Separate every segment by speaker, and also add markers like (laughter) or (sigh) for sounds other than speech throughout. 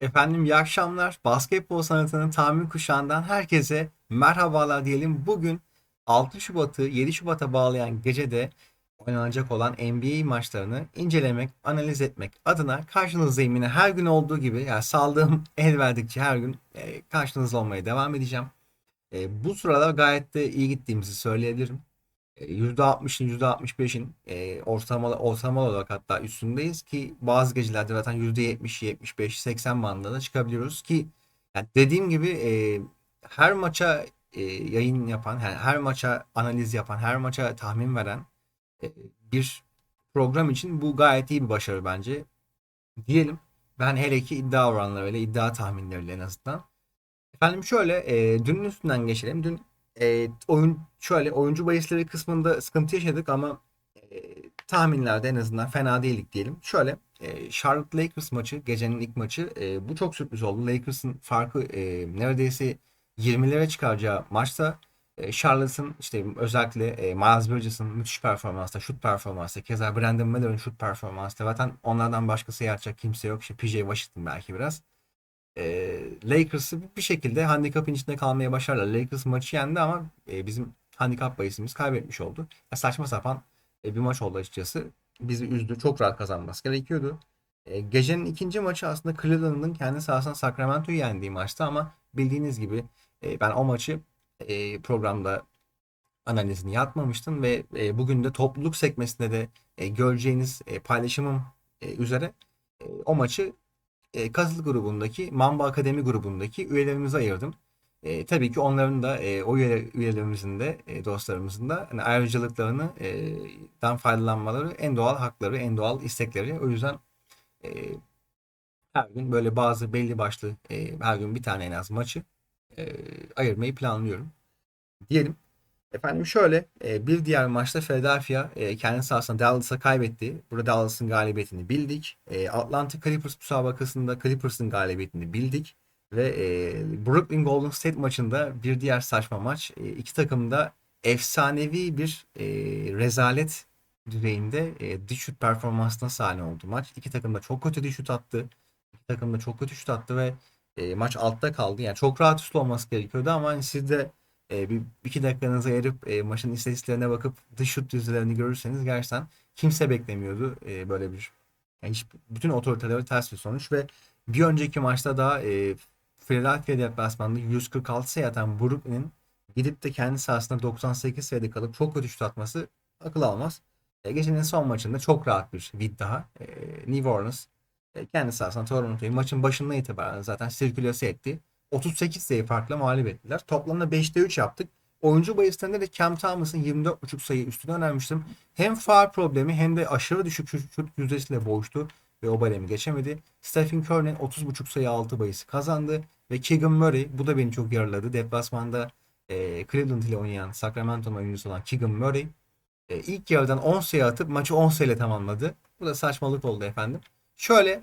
Speaker 1: Efendim iyi akşamlar. Basketbol sanatının tahmin kuşağından herkese merhabalar diyelim. Bugün 6 Şubat'ı 7 Şubat'a bağlayan gecede oynanacak olan NBA maçlarını incelemek, analiz etmek adına karşınızdayım yine her gün olduğu gibi. Yani sağlığım (laughs) el verdikçe her gün e, karşınızda olmaya devam edeceğim. E, bu sıralar gayet de iyi gittiğimizi söyleyebilirim. E, %60'ın %65'in e, ortalama, ortalama olarak hatta üstündeyiz ki bazı gecelerde zaten %70, 75, 80 bandında da çıkabiliyoruz ki yani dediğim gibi e, her maça e, yayın yapan, yani her maça analiz yapan, her maça tahmin veren e, bir program için bu gayet iyi bir başarı bence. Diyelim ben hele ki iddia oranlarıyla, iddia tahminleriyle en azından. Efendim şöyle, e, dünün üstünden geçelim. Dün e, oyun şöyle oyuncu bahisleri kısmında sıkıntı yaşadık ama e, tahminlerde en azından fena değildik diyelim. Şöyle e, Charlotte Lakers maçı gecenin ilk maçı e, bu çok sürpriz oldu. Lakers'ın farkı e, neredeyse 20'lere çıkaracağı maçta e, Charlotte'ın işte özellikle e, Miles Bridges'ın müthiş performansta, şut performansta, keza Brandon Miller'ın şut performansta zaten onlardan başkası yapacak kimse yok. İşte PJ Washington belki biraz e, Lakers'ı bir şekilde handikapın içinde kalmaya başardılar. Lakers maçı yendi ama e, bizim handikap bahisimiz kaybetmiş oldu. Ya saçma sapan e, bir maç oldu açıkçası. Bizi üzdü. Çok rahat kazanması gerekiyordu. E, gecenin ikinci maçı aslında Cleveland'ın kendi sahasında Sacramento'yu yendiği maçtı ama bildiğiniz gibi e, ben o maçı e, programda analizini yapmamıştım ve e, bugün de topluluk sekmesinde de e, göreceğiniz e, paylaşımım e, üzere e, o maçı e, Kazıl grubundaki Mamba Akademi grubundaki üyelerimize ayırdım. E, tabii ki onların da e, o üye, üyelerimizin de e, dostlarımızın da hani ayrıcalıklarını e, dan faydalanmaları en doğal hakları, en doğal istekleri. O yüzden e, her gün böyle bazı belli başlı e, her gün bir tane en az maçı e, ayırmayı planlıyorum. Diyelim. Efendim şöyle e, bir diğer maçta Philadelphia e, kendi sahasında Dallas'a kaybetti. Burada Dallas'ın galibiyetini bildik. E, Atlanta Clippers müsabakasında Clippers'ın galibiyetini bildik. Ve e, Brooklyn Golden State maçında bir diğer saçma maç. E, iki takım da efsanevi bir rezalet düzeyinde e, dış şut performansına sahne oldu maç. İki takım da çok kötü dış şut attı. İki takım da çok kötü şut attı ve e, maç altta kaldı. Yani çok rahat üstü olması gerekiyordu ama hani siz de e, bir iki dakikanızı ayırıp e, maçın istatistiklerine bakıp dış şut yüzdelerini görürseniz gerçekten kimse beklemiyordu e, böyle bir yani hiç, bütün otoritelere ters bir sonuç ve bir önceki maçta da e, Philadelphia deplasmanında 146 sayı atan Brooklyn'in gidip de kendi sahasında 98 sayıda kalıp çok kötü şut atması akıl almaz. E, gecenin son maçında çok rahat bir vid daha. E, New Orleans e, kendi sahasında Toronto'yu maçın başından itibaren zaten sirkülese etti. 38 sayı farkla mağlup ettiler. Toplamda 5'te 3 yaptık. Oyuncu bahislerinde de Cam Thomas'ın 24.5 sayı üstüne önermiştim. Hem faal problemi hem de aşırı düşük şut yüzdesiyle boğuştu ve o baremi geçemedi. Stephen Curry'nin 30.5 sayı altı bahisi kazandı ve Keegan Murray bu da beni çok yaraladı. Deplasmanda e, Cleveland ile oynayan Sacramento'nun oyuncusu olan Keegan Murray e, ilk yarıdan 10 sayı atıp maçı 10 sayıyla tamamladı. Bu da saçmalık oldu efendim. Şöyle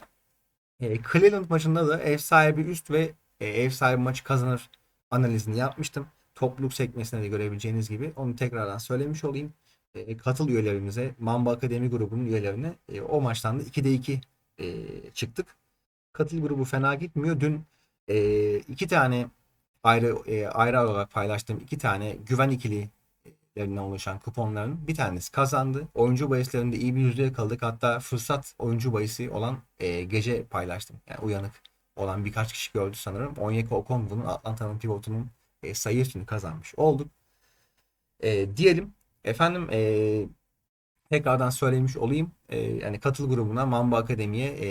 Speaker 1: e, Cleveland maçında da ev sahibi üst ve e, ev sahibi maçı kazanır analizini yapmıştım. Topluluk sekmesinde de görebileceğiniz gibi onu tekrardan söylemiş olayım. E, katıl üyelerimize, Mamba Akademi grubunun üyelerine e, o maçtan da 2'de 2 e, çıktık. Katıl grubu fena gitmiyor. Dün e, iki tane ayrı e, ayrı olarak paylaştığım iki tane güven ikili lerinden oluşan kuponların bir tanesi kazandı. Oyuncu bahislerinde iyi bir yüzdeye kaldık. Hatta fırsat oyuncu bahisi olan e, gece paylaştım. Yani uyanık olan birkaç kişi gördü sanırım. Onyeka Okongwu'nun Atlanta'nın pivotunun e, sayı üstünü kazanmış olduk. E, diyelim efendim e, tekrardan söylemiş olayım. E, yani katıl grubuna Mamba Akademi'ye e,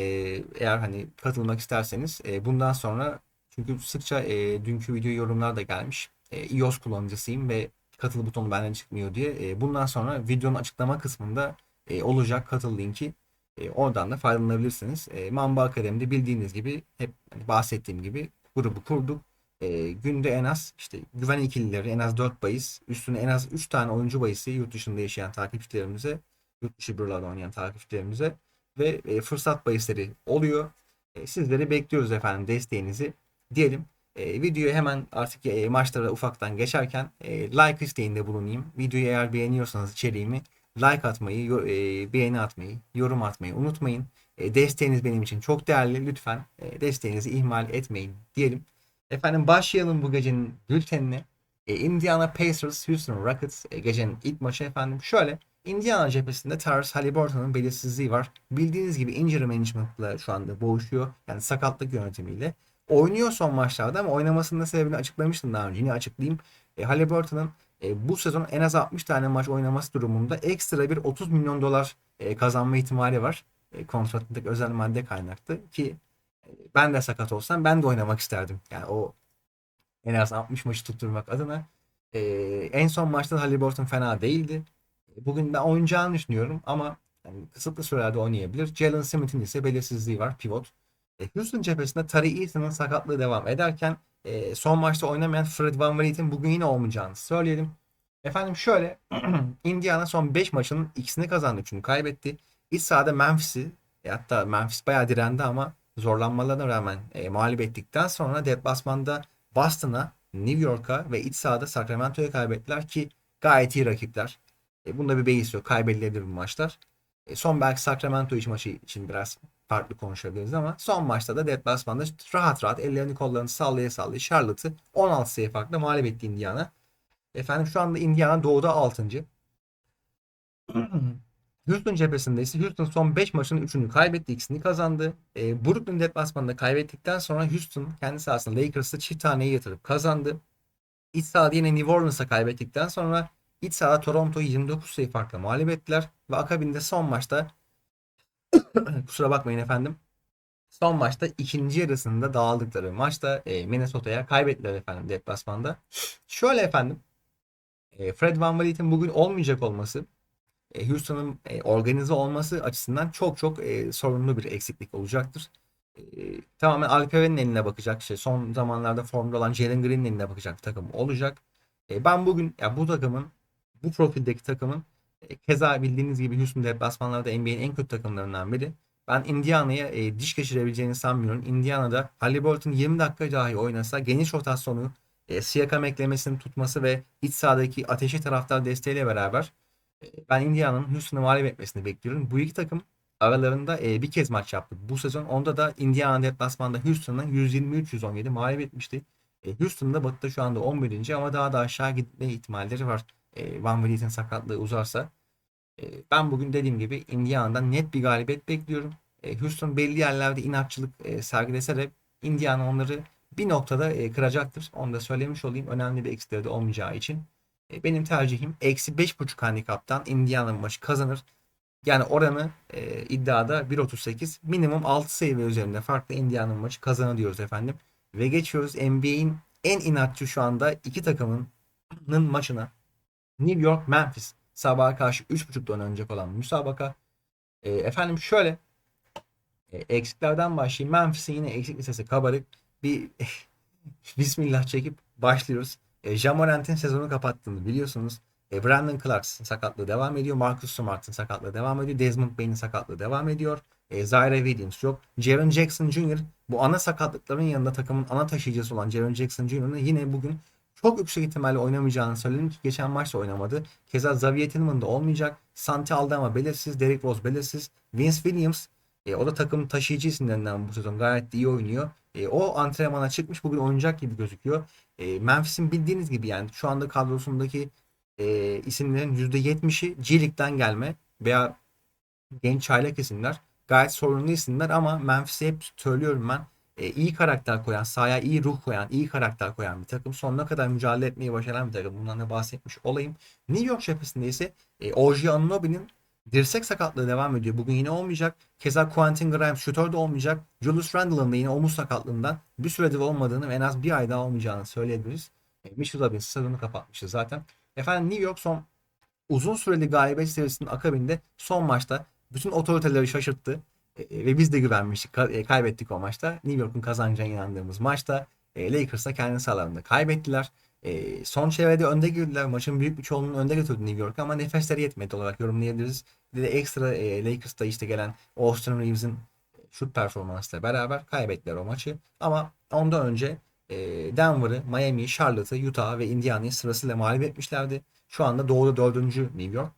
Speaker 1: eğer hani katılmak isterseniz e, bundan sonra çünkü sıkça e, dünkü video yorumlar da gelmiş. E, iOS kullanıcısıyım ve katıl butonu benden çıkmıyor diye. E, bundan sonra videonun açıklama kısmında e, olacak katıl linki. E, oradan da faydalanabilirsiniz. E, Mamba Akademi'de bildiğiniz gibi hep hani bahsettiğim gibi grubu kurduk. E, günde en az işte güven ikilileri en az 4 bahis, üstüne en az 3 tane oyuncu bahisi yurt dışında yaşayan takipçilerimize, yurt dışı bürolarda oynayan takipçilerimize ve e, fırsat bahisleri oluyor. E, sizleri bekliyoruz efendim desteğinizi diyelim. E, videoyu hemen artık e, maçlara ufaktan geçerken e, like isteğinde bulunayım. Videoyu eğer beğeniyorsanız içeriğimi like atmayı, e, beğeni atmayı, yorum atmayı unutmayın. E, desteğiniz benim için çok değerli. Lütfen e, desteğinizi ihmal etmeyin diyelim. Efendim başlayalım bu gecenin bültenine. E, Indiana Pacers Houston Rockets e, gecenin ilk maçı efendim. Şöyle Indiana cephesinde Tyrese Halliburton'un belirsizliği var. Bildiğiniz gibi injury management'la şu anda boğuşuyor. Yani sakatlık yönetimiyle. Oynuyor son maçlarda ama oynamasının da sebebini açıklamıştım daha önce. Yine açıklayayım. E, Halliburton'un e, bu sezon en az 60 tane maç oynaması durumunda ekstra bir 30 milyon dolar e, kazanma ihtimali var. E, kontrattaki özel madde kaynaklı ki e, ben de sakat olsam ben de oynamak isterdim. Yani o en az 60 maçı tutturmak adına. E, en son maçta Halliburton fena değildi. Bugün ben oynayacağını düşünüyorum ama yani kısıtlı sürelerde oynayabilir. Jalen Smith'in ise belirsizliği var pivot. E, Houston cephesinde Tari Eason'ın sakatlığı devam ederken e, son maçta oynamayan Fred Van Vliet'in bugün yine olmayacağını söyleyelim. Efendim şöyle (clears throat) Indiana son 5 maçının ikisini kazandı çünkü kaybetti. İç sahada Memphis'i e, hatta Memphis bayağı direndi ama zorlanmalarına rağmen e, mağlup ettikten sonra deplasmanda Boston'a, New York'a ve iç sahada Sacramento'ya kaybettiler ki gayet iyi rakipler. E, bunda bir beis yok. Kaybedilebilir bu maçlar. E, son belki Sacramento iç maçı için biraz farklı konuşabiliriz ama son maçta da deplasmanda rahat rahat ellerini kollarını sallaya sallaya Charlotte'ı 16 sayı farkla mağlup etti Indiana. Efendim şu anda Indiana doğuda 6. (clears throat) Houston cephesinde ise Houston son 5 maçın 3'ünü kaybetti, ikisini kazandı. E, Brooklyn deplasmanında kaybettikten sonra Houston kendi sahasında Lakers'ı çift taneyi yatırıp kazandı. İç sahada yine New Orleans'a kaybettikten sonra iç sahada Toronto'yu 29 sayı farkla mağlup ettiler. Ve akabinde son maçta (clears throat) kusura bakmayın efendim. Son maçta ikinci yarısında dağıldıkları maçta e, Minnesota'ya kaybettiler efendim deplasmanda. Şöyle efendim. E, Fred Van Vliet'in bugün olmayacak olması e, Houston'ın e, organize olması açısından çok çok e, sorunlu bir eksiklik olacaktır. E, tamamen Alperen'in eline bakacak. Şey, son zamanlarda formda olan Jalen Green'in eline bakacak takım olacak. E, ben bugün ya bu takımın bu profildeki takımın keza bildiğiniz gibi Houston deplasmanlarda NBA'nin en kötü takımlarından biri. Ben Indiana'ya e, diş geçirebileceğini sanmıyorum. Indiana'da Halliburton 20 dakika dahi oynasa geniş rotasyonu, e, Siakam eklemesini tutması ve iç sahadaki ateşi taraftar desteğiyle beraber e, ben Indiana'nın Houston'ı mağlup etmesini bekliyorum. Bu iki takım aralarında e, bir kez maç yaptı. Bu sezon onda da Indiana deplasmanda Houston'ı 123-117 mağlup etmişti. E, Houston'da batıda şu anda 11. ama daha da aşağı gitme ihtimalleri var. E, Van Vliet'in sakatlığı uzarsa. E, ben bugün dediğim gibi Indiana'dan net bir galibiyet bekliyorum. E, Houston belli yerlerde inatçılık e, sergilese de Indiana onları bir noktada e, kıracaktır. Onu da söylemiş olayım. Önemli bir eksileri de olmayacağı için. E, benim tercihim eksi 5.5 handikaptan Indiana maçı kazanır. Yani oranı e, iddiada 1.38 minimum 6 sayı ve üzerinde farklı Indiana maçı kazanır diyoruz efendim. Ve geçiyoruz NBA'in en inatçı şu anda iki takımının maçına. New York Memphis sabaha karşı 3.30'dan önce olan müsabaka. E, efendim şöyle e, eksiklerden başlayayım. Memphis'in yine eksik listesi kabarık. Bir (laughs) Bismillah çekip başlıyoruz. E, Jamorant'in sezonu kapattığını biliyorsunuz. E, Brandon Clarkson sakatlığı devam ediyor. Marcus Smart'ın sakatlığı devam ediyor. Desmond Bain'in sakatlığı devam ediyor. E, Zaire Williams yok. Jaron Jackson Jr. bu ana sakatlıkların yanında takımın ana taşıyıcısı olan Jaron Jackson Jr.'ın yine bugün çok yüksek ihtimalle oynamayacağını söyledim ki geçen maçta oynamadı. Keza Xavier Tillman da olmayacak. Santi Aldama belirsiz. Derrick Rose belirsiz. Vince Williams e, o da takım taşıyıcı isimlerinden bu sezon gayet iyi oynuyor. E, o antrenmana çıkmış bugün oynayacak gibi gözüküyor. E, Memphis'in bildiğiniz gibi yani şu anda kadrosundaki e, isimlerin %70'i G League'den gelme veya genç çaylak isimler. Gayet sorunlu isimler ama Memphis'e hep söylüyorum ben e, iyi karakter koyan, sahaya iyi ruh koyan, iyi karakter koyan bir takım. Sonuna kadar mücadele etmeyi başaran bir takım. Bundan da bahsetmiş olayım. New York cephesinde ise e, OG Anunoby'nin dirsek sakatlığı devam ediyor. Bugün yine olmayacak. Keza Quentin Grimes şutör de olmayacak. Julius Randle'ın da yine omuz sakatlığından bir süredir olmadığını ve en az bir ay daha olmayacağını söyleyebiliriz. E, Mitchell Robbins sezonu kapatmıştı zaten. Efendim New York son uzun süreli galibiyet serisinin akabinde son maçta bütün otoriteleri şaşırttı. E, ve biz de güvenmiştik. E, kaybettik o maçta. New York'un kazanacağına inandığımız maçta e, Lakers'la kendi sahalarında kaybettiler. E, son çevrede önde girdiler. Maçın büyük bir çoğunluğunu önde götürdü New York ama nefesleri yetmedi olarak yorumlayabiliriz. Bir de ekstra e, Lakers'ta işte gelen Austin Reeves'in şut performansıyla beraber kaybettiler o maçı. Ama ondan önce e, Denver'ı, Miami'yi, Charlotte'ı, Utah ve Indiana'yı sırasıyla mağlup etmişlerdi. Şu anda doğuda dördüncü New York.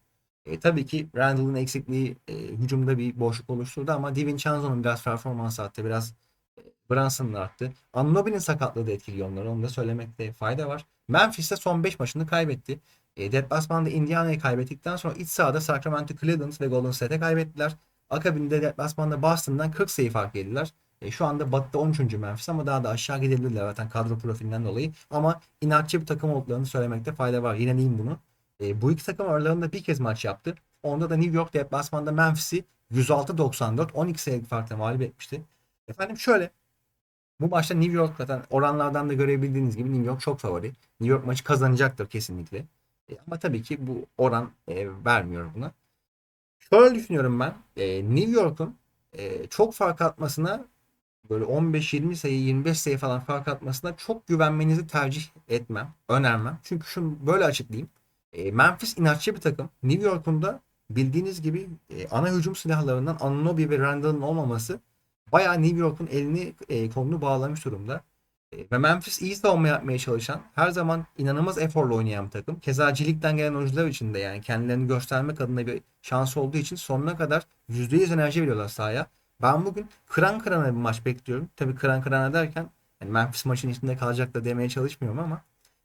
Speaker 1: E, tabii ki Randall'ın eksikliği e, hücumda bir boşluk oluşturdu ama DiVincenzo'nun biraz performans attı. Biraz e, Brunson'ın arttı. Anunoby'nin sakatlığı da etkiliyor onları. Onu da söylemekte fayda var. Memphis'te son 5 maçını kaybetti. E, deplasmanda Indiana'yı kaybettikten sonra iç sahada Sacramento Cleveland ve Golden State'e kaybettiler. Akabinde deplasmanda Boston'dan 40 sayı fark yediler. E, şu anda Batı'da 13. Memphis ama daha da aşağı gidebilirler zaten kadro profilinden dolayı. Ama inatçı bir takım olduklarını söylemekte fayda var. Yineleyeyim bunu. E, bu iki takım aralarında bir kez maç yaptı. Onda da New York deplasmanda Memphis'i 106-94 12 sayılık farkla mağlup etmişti. Efendim şöyle bu maçta New York zaten oranlardan da görebildiğiniz gibi New York çok favori. New York maçı kazanacaktır kesinlikle. E, ama tabii ki bu oran e, vermiyor buna. Şöyle düşünüyorum ben. E, New York'un e, çok fark atmasına böyle 15-20 sayı 25 sayı falan fark atmasına çok güvenmenizi tercih etmem. Önermem. Çünkü şunu böyle açıklayayım. E, Memphis inatçı bir takım. New York'un da bildiğiniz gibi e, ana hücum silahlarından Anunoby ve Randall'ın olmaması bayağı New York'un elini e, kolunu bağlamış durumda. Ve Memphis iyi savunma yapmaya çalışan, her zaman inanılmaz eforla oynayan bir takım. Keza G-League'den gelen oyuncular için de yani kendilerini göstermek adına bir şans olduğu için sonuna kadar %100 enerji veriyorlar sahaya. Ben bugün kıran kırana bir maç bekliyorum. Tabii kıran kırana derken yani Memphis maçın içinde kalacak da demeye çalışmıyorum ama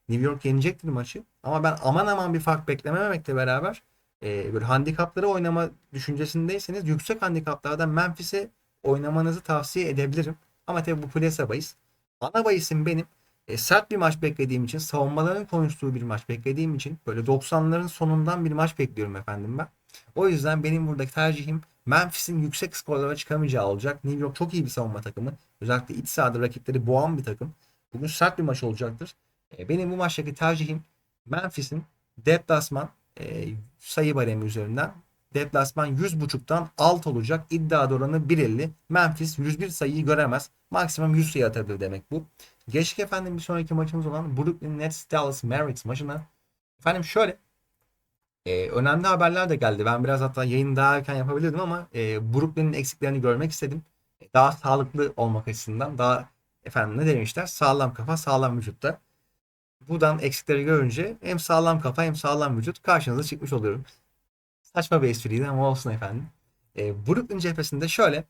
Speaker 1: New York yenecektir maçı. Ama ben aman aman bir fark beklememekle beraber e, böyle handikapları oynama düşüncesindeyseniz yüksek handikaplardan Memphis'e oynamanızı tavsiye edebilirim. Ama tabii bu plasa bahis. Ana bahisim benim e, sert bir maç beklediğim için, savunmaların konuştuğu bir maç beklediğim için böyle 90'ların sonundan bir maç bekliyorum efendim ben. O yüzden benim buradaki tercihim Memphis'in yüksek skorlara çıkamayacağı olacak. New York çok iyi bir savunma takımı. Özellikle iç sahada rakipleri boğan bir takım. Bugün sert bir maç olacaktır. E, benim bu maçtaki tercihim Memphis'in deplasman e, sayı baremi üzerinden deplasman 100.5'tan alt olacak. İddia oranı 1.50. Memphis 101 sayıyı göremez. Maksimum 100 sayı atabilir demek bu. Geçtik efendim bir sonraki maçımız olan Brooklyn Nets Dallas Mavericks maçına. Efendim şöyle e, önemli haberler de geldi. Ben biraz hatta yayını daha erken yapabilirdim ama e, Brooklyn'in eksiklerini görmek istedim. Daha sağlıklı olmak açısından daha efendim ne demişler? Sağlam kafa sağlam vücutta. Buradan eksikleri görünce hem sağlam kafa hem sağlam vücut karşınıza çıkmış oluyorum. Saçma bir espriydi ama olsun efendim. E, Brooklyn cephesinde şöyle.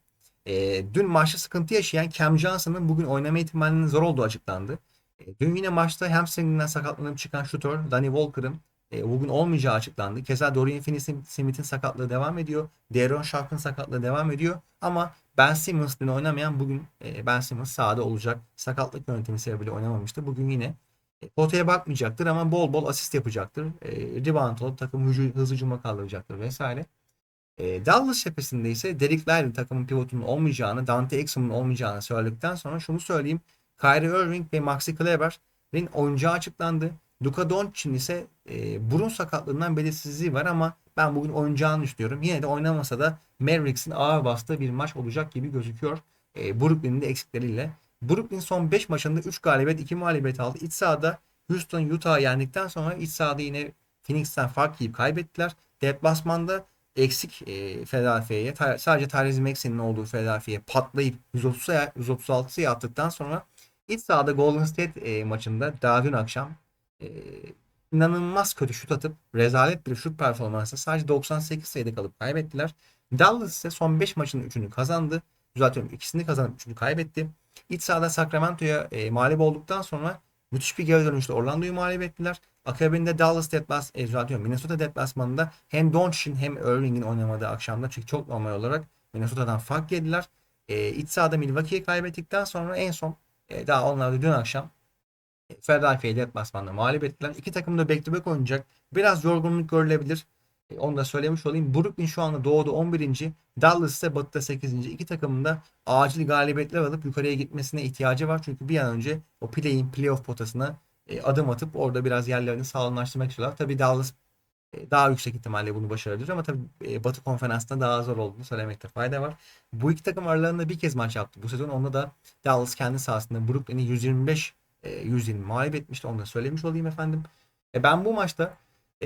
Speaker 1: E, dün maçta sıkıntı yaşayan Cam Johnson'ın bugün oynama ihtimalinin zor olduğu açıklandı. E, dün yine maçta hamstringinden sakatlanıp çıkan şutör Danny Walker'ın e, bugün olmayacağı açıklandı. Keza Dorian Finney-Smith'in sakatlığı devam ediyor. De'Aaron Sharp'ın sakatlığı devam ediyor. Ama Ben Simmons dün oynamayan bugün e, Ben Simmons sahada olacak. Sakatlık yönetimi sebebiyle oynamamıştı. Bugün yine potaya bakmayacaktır ama bol bol asist yapacaktır. E, rebound olup takım hücum, hızlı hücuma kaldıracaktır vesaire. E, Dallas cephesinde ise Derek Lively takımın pivotunun olmayacağını, Dante Exum'un olmayacağını söyledikten sonra şunu söyleyeyim. Kyrie Irving ve Maxi Kleber'in oyuncağı açıklandı. Luka Doncic'in ise e, burun sakatlığından belirsizliği var ama ben bugün oynayacağını düşünüyorum. Yine de oynamasa da Mavericks'in ağır bastığı bir maç olacak gibi gözüküyor. E, Brooklyn'in de eksikleriyle. Brooklyn son 5 maçında 3 galibiyet 2 mağlubiyet aldı. İç sahada Houston Utah'ı yendikten sonra iç sahada yine Phoenix'ten fark yiyip kaybettiler. Deplasmanda eksik e, Philadelphia'ya sadece Tyrese Maxey'nin olduğu Philadelphia'ya patlayıp 130 sayı, 136 sayı attıktan sonra iç sahada Golden State e, maçında daha dün akşam e, inanılmaz kötü şut atıp rezalet bir şut performansı sadece 98 sayıda kalıp kaybettiler. Dallas ise son 5 maçın 3'ünü kazandı. Düzeltiyorum ikisini kazanıp 3'ünü kaybetti. İç sahada Sacramento'ya e, mağlup olduktan sonra müthiş bir geri dönüşle Orlando'yu mağlup ettiler. Akabinde Dallas deplas, e, düzeltiyorum Minnesota deplasmanında hem Doncic'in hem Irving'in oynamadığı akşamda çünkü çok normal olarak Minnesota'dan fark yediler. E, iç sahada Milwaukee'yi kaybettikten sonra en son e, daha onlar da dün akşam e, Philadelphia'yı deplasmanda mağlup ettiler. İki takım da back to back oynayacak. Biraz yorgunluk görülebilir. E, onu da söylemiş olayım. Brooklyn şu anda doğuda 11. Dallas ise batıda 8. İki takımın da acil galibiyetler alıp yukarıya gitmesine ihtiyacı var. Çünkü bir an önce o play-in playoff potasına e, adım atıp orada biraz yerlerini sağlamlaştırmak istiyorlar. Tabi Dallas e, daha yüksek ihtimalle bunu başarabilir ama tabi e, Batı konferansında daha zor olduğunu söylemekte fayda var. Bu iki takım aralarında bir kez maç yaptı. Bu sezon onda da Dallas kendi sahasında Brooklyn'i 125 120 mağlup etmişti. Onu da söylemiş olayım efendim. ben bu maçta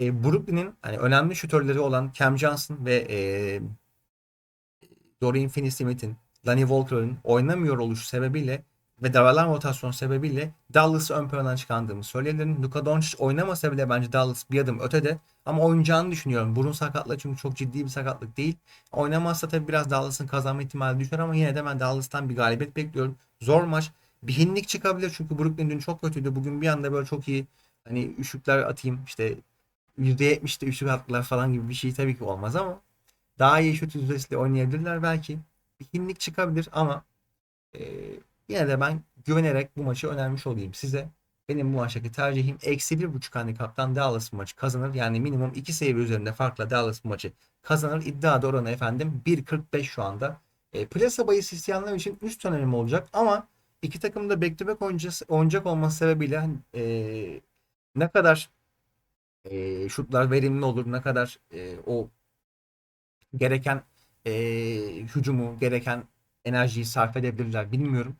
Speaker 1: e, Brooklyn'in hani önemli şutörleri olan Cam Johnson ve e, Dorian Finney-Smith'in, Lonnie Walker'ın oynamıyor oluşu sebebiyle ve daralan rotasyon sebebiyle Dallas'ı ön plana çıkardığımı söyleyebilirim. Luka Doncic oynamasa bile bence Dallas bir adım ötede. Ama oynayacağını düşünüyorum. Burun sakatlığı çünkü çok ciddi bir sakatlık değil. Oynamazsa tabii biraz Dallas'ın kazanma ihtimali düşer ama yine de ben Dallas'tan bir galibiyet bekliyorum. Zor maç. Bir hinlik çıkabilir çünkü Brooklyn dün çok kötüydü. Bugün bir anda böyle çok iyi hani üçlükler atayım işte %70'de üçlük attılar falan gibi bir şey tabii ki olmaz ama daha iyi şut yüzdesiyle oynayabilirler belki. Bir hinlik çıkabilir ama e, yine de ben güvenerek bu maçı önermiş olayım size. Benim bu maçtaki tercihim eksi bir buçuk handikaptan Dallas bu maçı kazanır. Yani minimum iki sayı üzerinde farkla Dallas bu maçı kazanır. İddia da oranı efendim 1.45 şu anda. E, plasa bahis isteyenler için üst önerim olacak ama iki takım da back to back oynayacak, oynayacak olması sebebiyle e, ne kadar e, şutlar verimli olur, ne kadar e, o gereken e, hücumu, gereken enerjiyi sarf edebilirler bilmiyorum.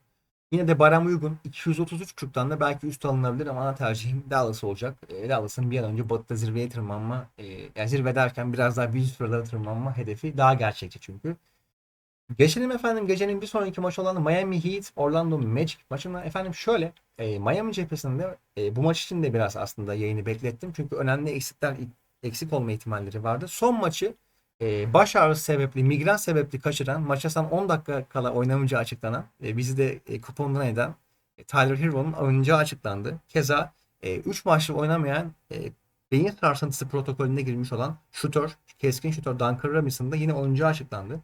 Speaker 1: Yine de Baram uygun. 233.5'tan da belki üst alınabilir ama ana tercihim Dallas olacak. E, Dallas'ın bir an önce Batı'da zirveye tırmanma, e, yani zirve derken biraz daha bir sıralara tırmanma hedefi daha gerçekçi çünkü. Geçelim efendim gecenin bir sonraki maçı olan Miami Heat Orlando Magic maçına efendim şöyle e, Miami cephesinde e, bu maç için de biraz aslında yayını beklettim çünkü önemli eksikler eksik olma ihtimalleri vardı. Son maçı e, baş ağrısı sebepli, migren sebepli kaçıran, maça son 10 dakika kala oynamayacağı açıklanan, e, bizi de e, kupondan eden e, Tyler Hero'nun oynayacağı açıklandı. Keza 3 e, maçlı oynamayan e, beyin sarsıntısı protokolüne girmiş olan şutör, keskin şutör Duncan Robinson yine oyuncağı açıklandı.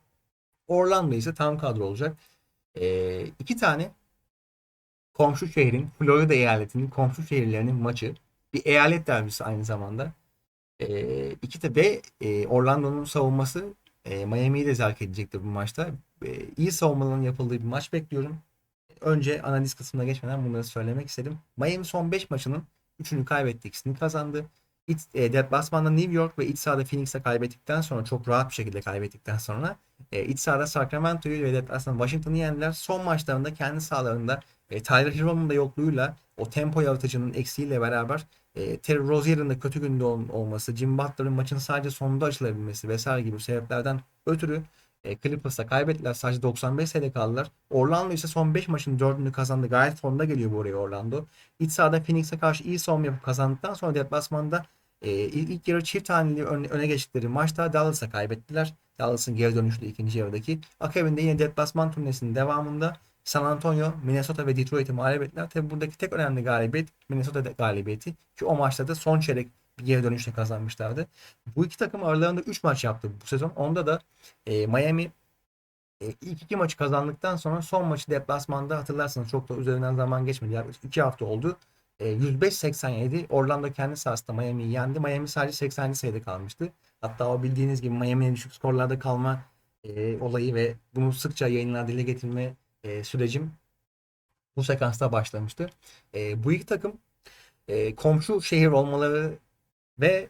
Speaker 1: Orlando ise tam kadro olacak. E, iki tane komşu şehrin, Florida eyaletinin komşu şehirlerinin maçı. Bir eyalet derbisi aynı zamanda. E, iki de ve e, Orlando'nun savunması e, Miami'yi de zerk edecektir bu maçta. E, iyi savunmaların yapıldığı bir maç bekliyorum. Önce analiz kısmına geçmeden bunları söylemek istedim. Miami son 5 maçının 3'ünü kaybetti, ikisini kazandı. İç, e, deplasmanda New York ve iç sahada Phoenix'e kaybettikten sonra çok rahat bir şekilde kaybettikten sonra e, iç sahada Sacramento'yu ve deplasmanda Washington'ı yendiler. Son maçlarında kendi sahalarında e, Tyler Hero'nun da yokluğuyla o tempo yaratıcının eksiğiyle beraber e, Terry Rozier'in de kötü günde ol, olması, Jim Butler'ın maçın sadece sonunda açılabilmesi vesaire gibi sebeplerden ötürü e, Clippers'a kaybettiler. Sadece 95 sayıda kaldılar. Orlando ise son 5 maçın 4'ünü kazandı. Gayet formda geliyor buraya Orlando. İç sahada Phoenix'e karşı iyi savunma yapıp kazandıktan sonra deplasmanda e, ilk yarı çift haneli öne, öne geçtikleri maçta Dallas'a kaybettiler. Dallas'ın geri dönüşlü ikinci yarıdaki. Akabinde yine deplasman turnesinin devamında San Antonio, Minnesota ve Detroit'i mağlup ettiler. Tabi buradaki tek önemli galibiyet Minnesota galibiyeti. Ki o maçta da son çeyrek bir geri dönüşle kazanmışlardı. Bu iki takım aralarında 3 maç yaptı bu sezon. Onda da e, Miami e, ilk iki maçı kazandıktan sonra son maçı deplasmanda hatırlarsanız çok da üzerinden zaman geçmedi. Yaklaşık 2 hafta oldu. E, 105-87 Orlando kendi sahasında Miami'yi yendi. Miami sadece 80. sayıda kalmıştı. Hatta o bildiğiniz gibi Miami'nin düşük skorlarda kalma e, olayı ve bunu sıkça yayınlar dile getirme e, sürecim bu sekansta başlamıştı. E, bu iki takım e, komşu şehir olmaları ve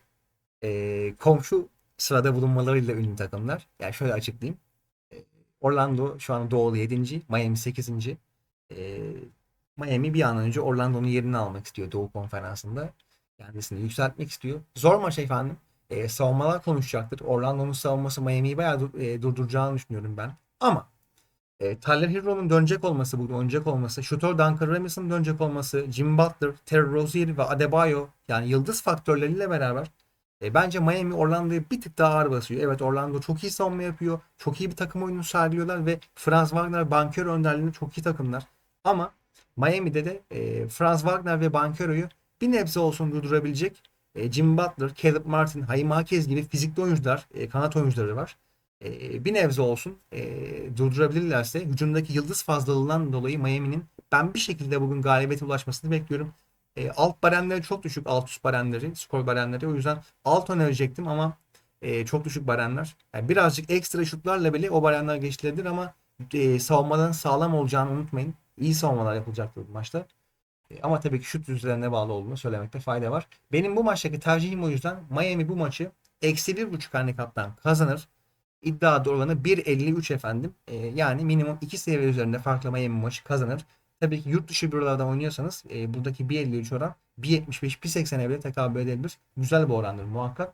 Speaker 1: e, komşu sırada bulunmalarıyla ünlü takımlar. Yani şöyle açıklayayım. E, Orlando şu an Doğulu 7. Miami 8. E, Miami bir an önce Orlando'nun yerini almak istiyor Doğu Konferansı'nda. Kendisini yükseltmek istiyor. Zor maç efendim. E, savunmalar konuşacaktır. Orlando'nun savunması Miami'yi bayağı dur, e, durduracağını düşünüyorum ben. Ama e, Tyler Hero'nun dönecek olması, bugün oynayacak olması, şutör Duncan Robinson'ın dönecek olması, Jim Butler, Terry Rozier ve Adebayo yani yıldız faktörleriyle beraber e, bence Miami Orlando'ya bir tık daha ağır basıyor. Evet Orlando çok iyi savunma yapıyor. Çok iyi bir takım oyunu sergiliyorlar ve Franz Wagner, Bankero önderliğinde çok iyi takımlar. Ama Miami'de de e, Franz Wagner ve Bankero'yu bir nebze olsun durdurabilecek e, Jim Butler, Caleb Martin, Hayim Hakez gibi fizikli oyuncular, e, kanat oyuncuları var e, bir nebze olsun e, durdurabilirlerse hücumdaki yıldız fazlalığından dolayı Miami'nin ben bir şekilde bugün galibiyete ulaşmasını bekliyorum. E, alt baremleri çok düşük. Alt üst baremleri, skor baremleri. O yüzden alt önerecektim ama e, çok düşük baremler. Yani birazcık ekstra şutlarla bile o baremler geçilebilir ama e, savunmaların sağlam olacağını unutmayın. İyi savunmalar yapılacaktır bu maçta. E, ama tabii ki şut yüzlerine bağlı olduğunu söylemekte fayda var. Benim bu maçtaki tercihim o yüzden Miami bu maçı eksi bir buçuk handikaptan kazanır iddia oranı 1.53 efendim. E, yani minimum 2 seviye üzerinde farklı Miami maçı kazanır. Tabii ki yurt dışı bürolardan oynuyorsanız e, buradaki 1.53 oran 1.75 1.80'e bile tekabül edebilir. Güzel bir orandır muhakkak.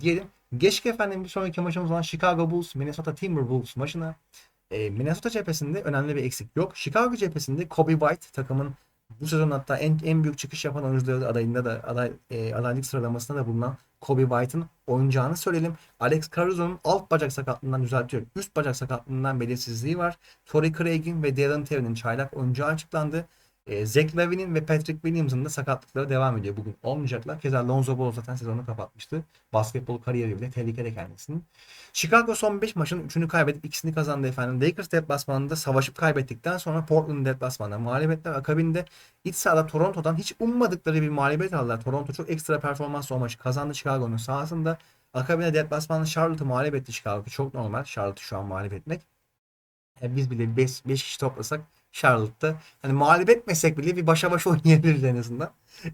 Speaker 1: Diyelim. Geçtik efendim bir sonraki maçımız olan Chicago Bulls Minnesota Timberwolves maçına. E, Minnesota cephesinde önemli bir eksik yok. Chicago cephesinde Kobe White takımın bu sezon hatta en, en büyük çıkış yapan oyuncuları adayında da aday, e, adaylık sıralamasında da bulunan Kobe White'ın oynayacağını söyleyelim. Alex Caruso'nun alt bacak sakatlığından düzeltiyor. Üst bacak sakatlığından belirsizliği var. Torrey Craig'in ve Darren Terry'nin çaylak oyuncağı açıklandı. E, Zach Lavin'in ve Patrick Williams'ın da sakatlıkları devam ediyor. Bugün olmayacaklar. Keza Lonzo Ball zaten sezonu kapatmıştı. Basketbol kariyeri bile tehlikede kendisinin. Chicago son 5 maçın 3'ünü kaybedip ikisini kazandı efendim. Lakers deplasmanında savaşıp kaybettikten sonra Portland deplasmanında mağlubiyetler akabinde iç sahada Toronto'dan hiç ummadıkları bir mağlubiyet aldılar. Toronto çok ekstra performansla o maçı kazandı Chicago'nun sahasında. Akabinde deplasmanda Charlotte'ı mağlup etti Chicago. Çok normal Charlotte'ı şu an mağlup etmek. Yani biz bile 5 kişi toplasak Charlotte'da hani mağlup etmesek bile bir başa baş (laughs) oynayabiliriz en azından.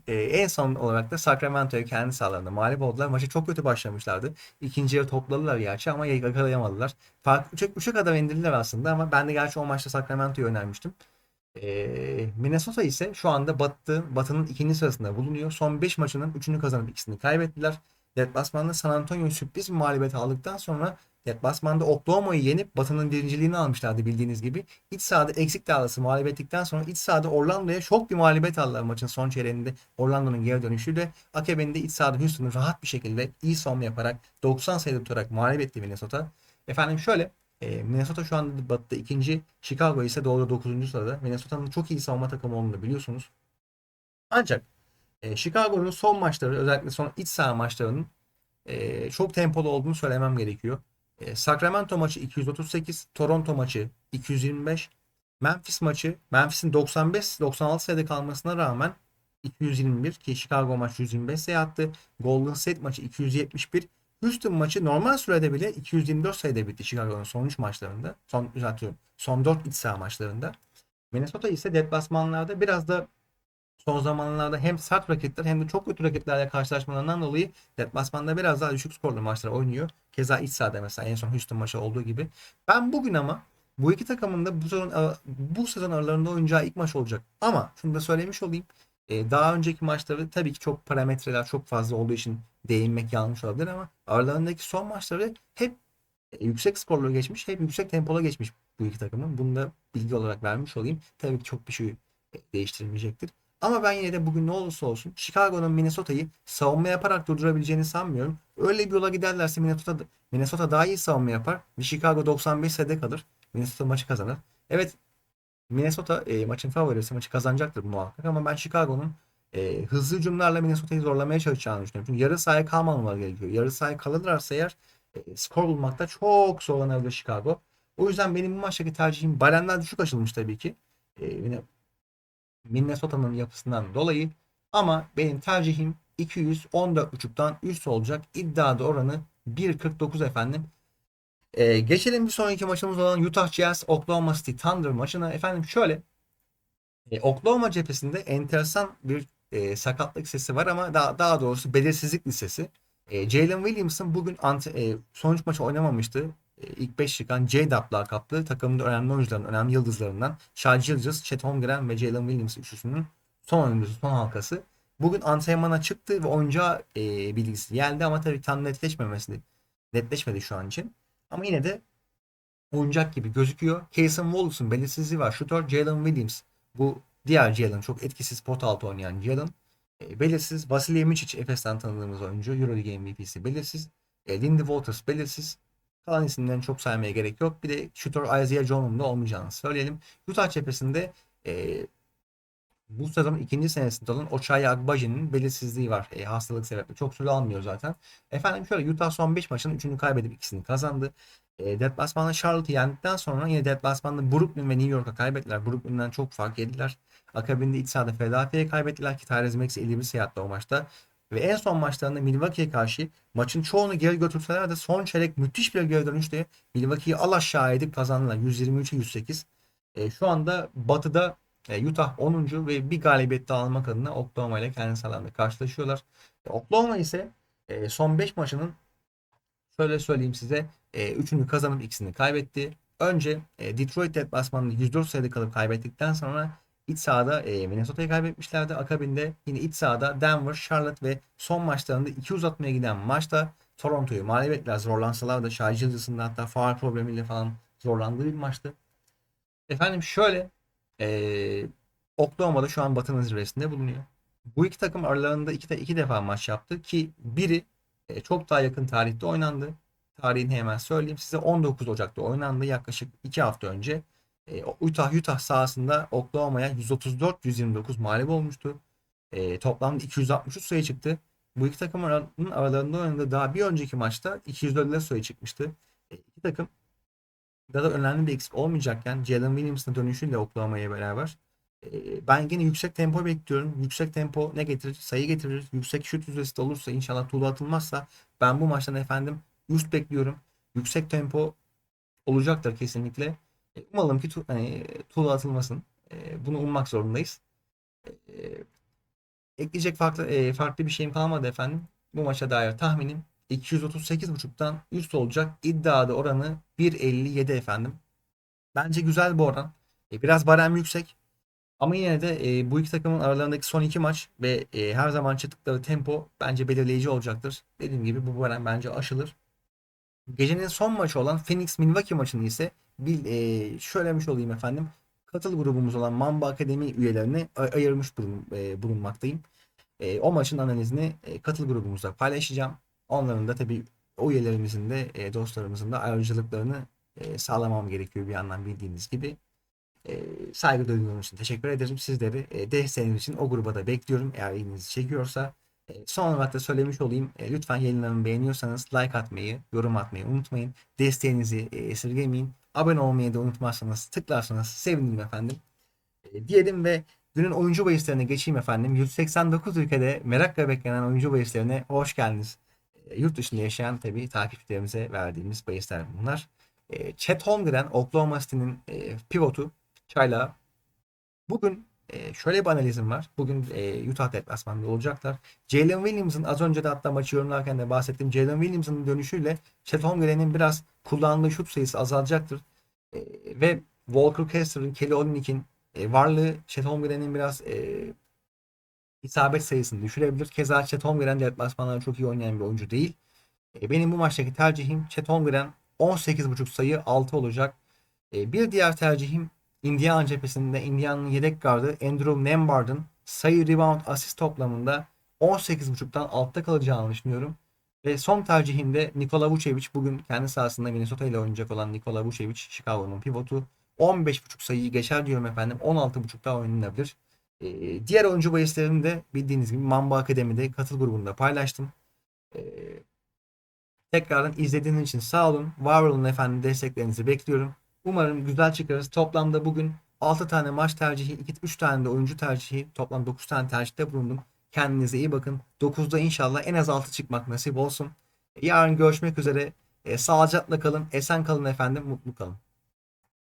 Speaker 1: Ee, en son olarak da Sacramento'ya kendi sahalarında mağlup oldular. Maçı çok kötü başlamışlardı. İkinci yarı topladılar gerçi ama yakalayamadılar. Fark 3'e 3'e kadar indirdiler aslında ama ben de gerçi o maçta Sacramento'yu önermiştim. Ee, Minnesota ise şu anda Batı, Batı'nın ikinci sırasında bulunuyor. Son 5 maçının 3'ünü kazanıp ikisini kaybettiler. Deplasmanda San Antonio'yu sürpriz bir mağlubiyet aldıktan sonra Deplasmanda Oklahoma'yı yenip Batı'nın birinciliğini almışlardı bildiğiniz gibi. İç sahada eksik dağılısı mağlup ettikten sonra iç sahada Orlando'ya çok bir mağlubiyet aldılar maçın son çeyreğinde. Orlando'nun geri dönüşüyle akabinde iç sahada Houston'ı rahat bir şekilde iyi savunma yaparak 90 sayıda tutarak mağlup etti Minnesota. Efendim şöyle e, Minnesota şu anda batıda ikinci, Chicago ise doğuda 9. sırada. Minnesota'nın çok iyi savunma takımı olduğunu biliyorsunuz. Ancak e, Chicago'nun son maçları özellikle son iç saha maçlarının e, çok tempolu olduğunu söylemem gerekiyor. E, Sacramento maçı 238, Toronto maçı 225, Memphis maçı Memphis'in 95-96 sayıda kalmasına rağmen 221 ki Chicago maçı 125 sayı attı. Golden State maçı 271. Houston maçı normal sürede bile 224 sayıda bitti Chicago'nun son 3 maçlarında. Son düzeltiyorum. Son 4 iç saha maçlarında. Minnesota ise deplasmanlarda biraz da son zamanlarda hem sert raketler hem de çok kötü raketlerle karşılaşmalarından dolayı deplasmanda biraz daha düşük skorlu maçlar oynuyor. Keza iç sahada mesela en son Houston maçı olduğu gibi. Ben bugün ama bu iki takımın da bu sezon, bu sezon aralarında oynayacağı ilk maç olacak. Ama şunu da söylemiş olayım. E, daha önceki maçları tabii ki çok parametreler çok fazla olduğu için değinmek yanlış olabilir ama aralarındaki son maçları hep e, yüksek skorlu geçmiş, hep yüksek tempolu geçmiş bu iki takımın. Bunu da bilgi olarak vermiş olayım. Tabii ki çok bir şey değiştirmeyecektir. Ama ben yine de bugün ne olursa olsun Chicago'nun Minnesota'yı savunma yaparak durdurabileceğini sanmıyorum. Öyle bir yola giderlerse Minnesota, Minnesota daha iyi savunma yapar. Ve Chicago 95 sayıda kalır. Minnesota maçı kazanır. Evet Minnesota e, maçın favorisi maçı kazanacaktır muhakkak ama ben Chicago'nun e, hızlı hücumlarla Minnesota'yı zorlamaya çalışacağını düşünüyorum. Çünkü yarı sahaya kalmamaları gerekiyor. Yarı sahaya kalırlarsa eğer e, skor bulmakta çok zorlanabilir Chicago. O yüzden benim bu maçtaki tercihim Balenler düşük açılmış tabii ki. E, yine Minnesota'nın yapısından dolayı ama benim tercihim 214.5'tan üst olacak. İddiada oranı 1.49 efendim. Ee, geçelim bir sonraki maçımız olan Utah Jazz Oklahoma City Thunder maçına. Efendim şöyle e, Oklahoma cephesinde enteresan bir e, sakatlık sesi var ama daha, daha doğrusu belirsizlik listesi. E, Jalen Williamson bugün ante, e, sonuç maçı oynamamıştı. E, ilk 5 çıkan J-Dub lakaplı takımın önemli oyuncularından, önemli yıldızlarından Shai Gilgeous, Chet Holmgren ve Jalen Williams üçlüsünün son oyuncusu, son halkası. Bugün antrenmana çıktı ve oyuncağı e, bilgisi geldi ama tabii tam netleşmemesi netleşmedi şu an için. Ama yine de oyuncak gibi gözüküyor. Cason Wallace'ın belirsizliği var. Shooter Jalen Williams. Bu diğer Jalen çok etkisiz pot altı oynayan Jalen. E, belirsiz. Vasilya Miçic Efes'ten tanıdığımız oyuncu. Euroleague MVP'si belirsiz. E, Lindy Walters belirsiz. Kalan isimlerini çok saymaya gerek yok. Bir de shooter Isaiah Jones'un da olmayacağını söyleyelim. Utah cephesinde e, bu sezon ikinci senesinde olan Ochai Agbaji'nin belirsizliği var. E, hastalık sebeple. Çok süre almıyor zaten. Efendim şöyle Utah son 5 maçın 3'ünü kaybedip ikisini kazandı. E, deplasmanda Charlotte'ı yendikten sonra yine deplasmanda Brooklyn ve New York'a kaybettiler. Brooklyn'den çok fark yediler. Akabinde iç sahada Philadelphia'ya kaybettiler ki Tyrese Maxey 51 sayı attı o maçta. Ve en son maçlarında Milwaukee'ye karşı maçın çoğunu geri götürseler de son çeyrek müthiş bir geri dönüşte Milwaukee'yi al aşağı edip kazandılar. 123'e 108. E, şu anda batıda e, Utah 10. ve bir galibiyet daha almak adına Oklahoma ile kendi sahalarında karşılaşıyorlar. E, Oklahoma ise e, son 5 maçının şöyle söyleyeyim size 3'ünü kazanıp ikisini kaybetti. Önce Detroit deplasmanında 104 sayıda kalıp kaybettikten sonra iç sahada Minnesota'yı kaybetmişlerdi. Akabinde yine iç sahada Denver, Charlotte ve son maçlarında iki uzatmaya giden maçta Toronto'yu mağlup ettiler. Zorlansalar da Shai Gilgeous'ın hatta faal problemiyle falan zorlandığı bir maçtı. Efendim şöyle eee Oklahoma'da şu an Batı'nın zirvesinde bulunuyor. Bu iki takım aralarında iki, de, iki defa maç yaptı ki biri e, çok daha yakın tarihte oynandı. Tarihini hemen söyleyeyim size 19 Ocak'ta oynandı yaklaşık 2 hafta önce. E, Utah Utah sahasında Oklahoma'ya 134-129 mağlup olmuştu. E, toplamda 263 sayı çıktı. Bu iki takımın aralarında oynadığı daha bir önceki maçta 204 sayı çıkmıştı. E, iki takım da da önemli bir eksik olmayacakken Jalen Williams'ın dönüşüyle Oklahoma'ya beraber e, ben yine yüksek tempo bekliyorum. Yüksek tempo ne getirir? Sayı getirir. Yüksek şut yüzdesi de olursa inşallah tuğla atılmazsa ben bu maçtan efendim üst bekliyorum. Yüksek tempo olacaktır kesinlikle. Umalım ki tu, hani, tuğla atılmasın. E, bunu ummak zorundayız. E, ekleyecek farklı e, farklı bir şeyim kalmadı efendim. Bu maça dair tahminim 238.5'tan üst olacak. İddiada oranı 1.57 efendim. Bence güzel bu oran. E, biraz barem yüksek. Ama yine de e, bu iki takımın aralarındaki son iki maç ve e, her zaman çıktıkları tempo bence belirleyici olacaktır. Dediğim gibi bu barem bence aşılır. Gecenin son maçı olan Phoenix Milwaukee maçını ise bir e, söylemiş olayım efendim. Katıl grubumuz olan Mamba Akademi üyelerine ay- ayırmış bulun, e, bulunmaktayım. E, o maçın analizini e, katıl grubumuzda paylaşacağım. Onların da tabii o üyelerimizin de e, dostlarımızın da ayrıcalıklarını e, sağlamam gerekiyor bir yandan bildiğiniz gibi. E, saygı duyduğunuz için teşekkür ederim. Sizleri e, desteğiniz için o gruba da bekliyorum eğer ilginizi çekiyorsa. E, son olarak da söylemiş olayım. E, lütfen yayınlarımı beğeniyorsanız like atmayı, yorum atmayı unutmayın. Desteğinizi e, esirgemeyin. Abone olmayı da unutmazsanız tıklarsanız sevinirim efendim. E, diyelim ve günün oyuncu bahislerine geçeyim efendim. 189 ülkede merakla beklenen oyuncu bahislerine hoş geldiniz. Yurt dışında yaşayan tabii takipçilerimize verdiğimiz bahisler bunlar. Chet Holmgren, Oklahoma City'nin e, pivotu Çayla. Bugün e, şöyle bir analizim var. Bugün e, Utah deplasmanında olacaklar. Jalen Williams'ın az önce de hatta maçı yorumlarken de bahsettiğim Jalen Williams'ın dönüşüyle Chet Holmgren'in biraz kullandığı şut sayısı azalacaktır. E, ve Walker Kessler'ın, Kelly Olynyk'in e, varlığı Chet Holmgren'in biraz e, isabet sayısını düşürebilir. Keza Chet Holmgren de deplasmanlarda çok iyi oynayan bir oyuncu değil. E, benim bu maçtaki tercihim Chet Holmgren 18.5 sayı 6 olacak. E, bir diğer tercihim Indiana cephesinde Indiana'nın yedek gardı Andrew Nembhard'ın sayı, rebound, asist toplamında 18.5'tan altta kalacağını düşünüyorum. Ve son tercihim de Nikola Vucevic. Bugün kendi sahasında Minnesota ile oynayacak olan Nikola Vucevic, Chicago'nun pivotu. 15.5 sayıyı geçer diyorum efendim. 16.5'ta oynanabilir. Ee, diğer oyuncu bahislerimi de bildiğiniz gibi Mamba Akademi'de katıl grubunda paylaştım. Ee, tekrardan izlediğiniz için sağ olun. Var olun efendim. Desteklerinizi bekliyorum. Umarım güzel çıkarız. Toplamda bugün 6 tane maç tercihi, 3 tane de oyuncu tercihi, toplam 9 tane tercihte bulundum. Kendinize iyi bakın. 9'da inşallah en az 6 çıkmak nasip olsun. Yarın görüşmek üzere. E, sağlıcakla kalın, esen kalın efendim, mutlu kalın.